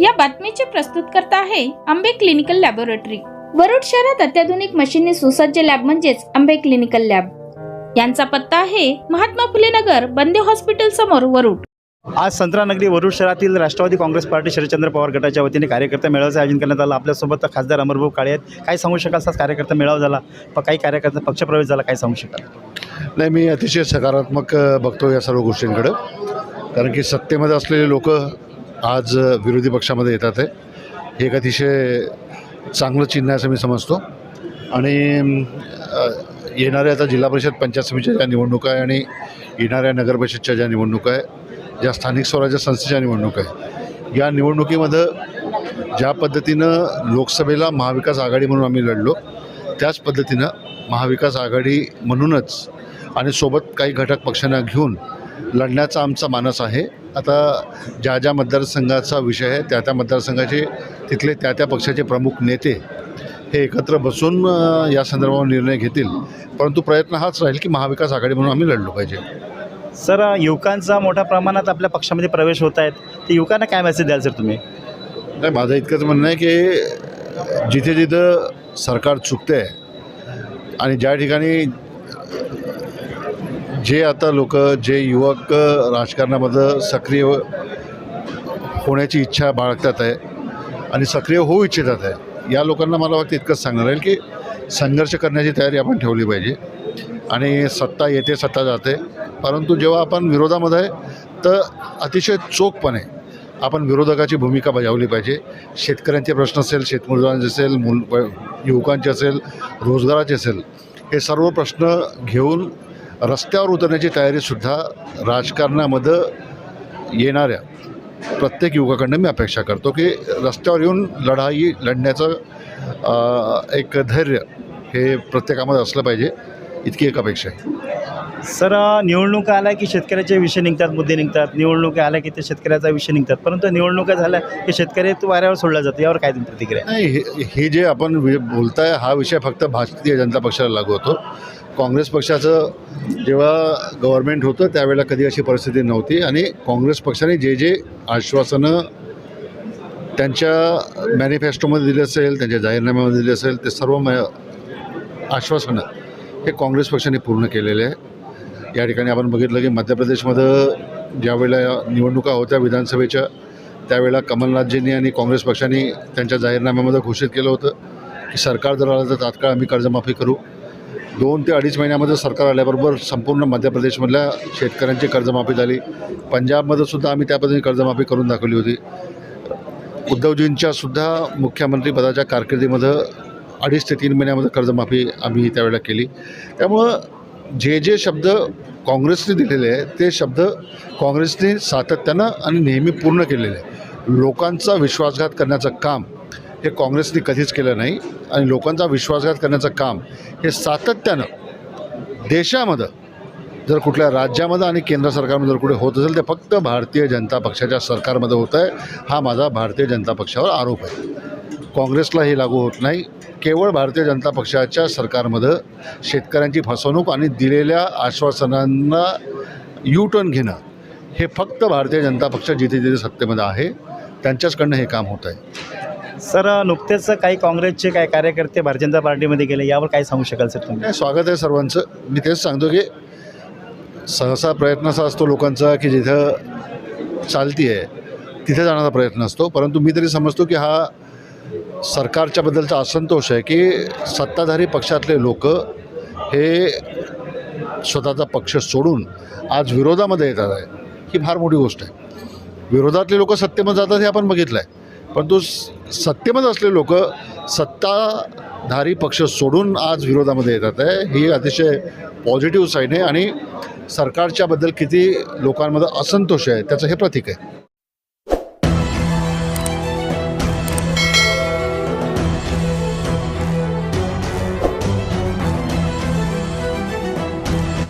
या बातमीचे प्रस्तुत करता आहे आंबे क्लिनिकल लॅबोरेटरी. वरुड शहरात अत्याधुनिक मशीनने सुसज्ज लॅब म्हणजेच आंबे क्लिनिकल लॅब. यांचा पत्ता आहे महात्मा फुले नगर बंदे हॉस्पिटल समोर वरुड. आज संत्रानगरी वरुड शहरातील राष्ट्रवादी काँग्रेस पार्टी शरदचंद्र पवार गटाच्या वतीने कार्यकर्ता मेळाव्याचं आयोजन करण्यात आलं. आपल्यासोबत खासदार अमरभाऊ काळे आहेत. काय सांगू शकाल असाच कार्यकर्ता मेळावा झाला. प काही कार्यकर्ता पक्षप्रवेश झाला. काय सांगू शकाल? नाही मी अतिशय सकारात्मक बघतो या सर्व गोष्टींकडं. कारण की सत्तेमध्ये असलेले लोक आज विरोधी पक्षामध्ये येतात आहे हे एक अतिशय चांगलं चिन्ह आहे असं मी समजतो. आणि येणाऱ्या आता जिल्हा परिषद पंचायत समितीच्या ज्या निवडणुका आहे आणि येणाऱ्या नगरपरिषदच्या ज्या निवडणुका आहे ज्या स्थानिक स्वराज्य संस्थेच्या निवडणुका आहे या निवडणुकीमध्ये ज्या पद्धतीनं लोकसभेला महाविकास आघाडी म्हणून आम्ही लढलो त्याच पद्धतीनं महाविकास आघाडी म्हणूनच आणि सोबत काही घटक पक्षांना घेऊन लढण्याचा आमचा मानस आहे. आता ज्या ज्या मतदारसंघाचा विषय आहे त्या त्या मतदारसंघाचे तिथले त्या त्या पक्षाचे प्रमुख नेते हे एकत्र बसून या संदर्भावर निर्णय घेतील. परंतु प्रयत्न हाच राहील की महाविकास आघाडी म्हणून आम्ही लढलो पाहिजे. सर युवकांचा मोठ्या प्रमाणात आपल्या पक्षामध्ये प्रवेश होत आहेत. ते युवकांना काय मेसेज द्याल सर तुम्ही? नाही माझं इतकंच म्हणणं आहे की जिथे जिथं सरकार चुकते आहे आणि ज्या ठिकाणी जे आता लोक जे युवक राजकारणामध्ये सक्रिय होण्याची इच्छा बाळगतात आहे आणि सक्रिय होऊ इच्छितात आहे या लोकांना मला वाटतं इतकंच सांगणार राहील की संघर्ष करण्याची तयारी आपण ठेवली पाहिजे आणि सत्ता येते सत्ता जाते. परंतु जेव्हा आपण विरोधामध्ये आहे तर अतिशय चोखपणे आपण विरोधकाची भूमिका बजावली पाहिजे. शेतकऱ्यांचे प्रश्न असेल शेतमजुरांचे असेल मुल युवकांचे असेल रोजगाराचे असेल हे सर्व प्रश्न घेऊन रस्त्यावर उतरण्याची तयारीसुद्धा राजकारणामध्ये येणाऱ्या प्रत्येक युवकाकडनं मी अपेक्षा करतो की रस्त्यावर येऊन लढाई लढण्याचं एक धैर्य हे प्रत्येकामध्ये असलं पाहिजे इतकी एक अपेक्षा आहे. सर निवडणुका आल्या की शेतकऱ्याचे विषय निघतात मुद्दे निघतात. निवडणुका आल्या की ते शेतकऱ्याचा विषय निघतात. परंतु निवडणुका झाल्या की शेतकरी तो वाऱ्यावर सोडला जातो. यावर काय प्रतिक्रिया? नाही हे जे आपण बोलताय हा विषय फक्त भारतीय जनता पक्षाला लागू होतो. काँग्रेस पक्षाचं जेव्हा गव्हर्मेंट होतं त्यावेळेला कधी अशी परिस्थिती नव्हती. आणि काँग्रेस पक्षाने जे जे आश्वासनं त्यांच्या मॅनिफेस्टोमध्ये दिले असेल त्यांच्या जाहीरनाम्यामध्ये दिले असेल ते सर्व म आश्वासनं हे काँग्रेस पक्षाने पूर्ण केलेले आहे. या ठिकाणी आपण बघितलं की मध्य प्रदेशमध्ये ज्यावेळेला निवडणुका होत्या विधानसभेच्या त्यावेळेला कमलनाथजींनी आणि काँग्रेस पक्षाने त्यांच्या जाहीरनाम्यामध्ये घोषित केलं होतं की सरकार जर आलं तर तात्काळ आम्ही कर्जमाफी करू. दोन ते अडीच महिन्यामध्ये सरकार आल्याबरोबर संपूर्ण मध्य प्रदेशमधल्या शेतकऱ्यांची कर्जमाफी झाली. पंजाबमध्ये सुद्धा आम्ही त्या पद्धतीने कर्जमाफी करून दाखवली होती. उद्धवजींच्या सुद्धा मुख्यमंत्रीपदाच्या कारकिर्दीमध्ये अडीच ते तीन महिन्यामध्ये कर्जमाफी आम्ही त्यावेळेला केली. त्यामुळं जे जे शब्द काँग्रेसने दिलेले आहे ते शब्द काँग्रेसने सातत्यानं आणि नेहमी पूर्ण केलेले आहे लोकांचा विश्वासघात करण्याचं काम हे काँग्रेसने कधीच केलं नाही आणि लोकांचा विश्वासघात करण्याचं काम हे सातत्यानं देशामध्ये जर कुठल्या राज्यामध्ये आणि केंद्र सरकारमध्ये जर कुठे होत असेल तर फक्त भारतीय जनता पक्षाच्या सरकारमध्ये होत आहे. हा माझा भारतीय जनता पक्षावर आरोप आहे. काँग्रेसला हे लागू होत नाही. केवळ भारतीय जनता पक्षाच्या सरकारमध्ये शेतकऱ्यांची फसवणूक आणि दिलेल्या आश्वासनांना यू टर्न घेणं हे फक्त भारतीय जनता पक्ष जिथे जिथे सत्तेमध्ये आहे त्यांच्याचकडनं हे काम होत आहे. सर नुकतेच काही काँग्रेसचे काही कार्यकर्ते भारतीय जनता पार्टीमध्ये गेले यावर काय सांगू शकाल सर तुम्ही? नाही स्वागत आहे सर्वांचं. मी तेच सांगतो की सहसा प्रयत्न असा असतो लोकांचा की जिथं चालती आहे तिथे जाण्याचा प्रयत्न असतो. परंतु मी तरी समजतो की हा सरकारच्या बद्दलचा असंतोष आहे की सत्ताधारी पक्षातले लोक हे स्वतःचा पक्ष सोडून आज विरोधामध्ये येतात आहे. ही फार मोठी गोष्ट आहे. विरोधातले लोक सत्तेमध्ये जातात हे आपण बघितलं आहे परंतु स- सत्तेमध्ये असले लोक सत्ताधारी पक्ष सोडून आज विरोधामध्ये येतात आहे. ही अतिशय पॉझिटिव्ह साईन आहे आणि सरकारच्याबद्दल किती लोकांमध्ये असंतोष आहे त्याचं हे प्रतीक आहे.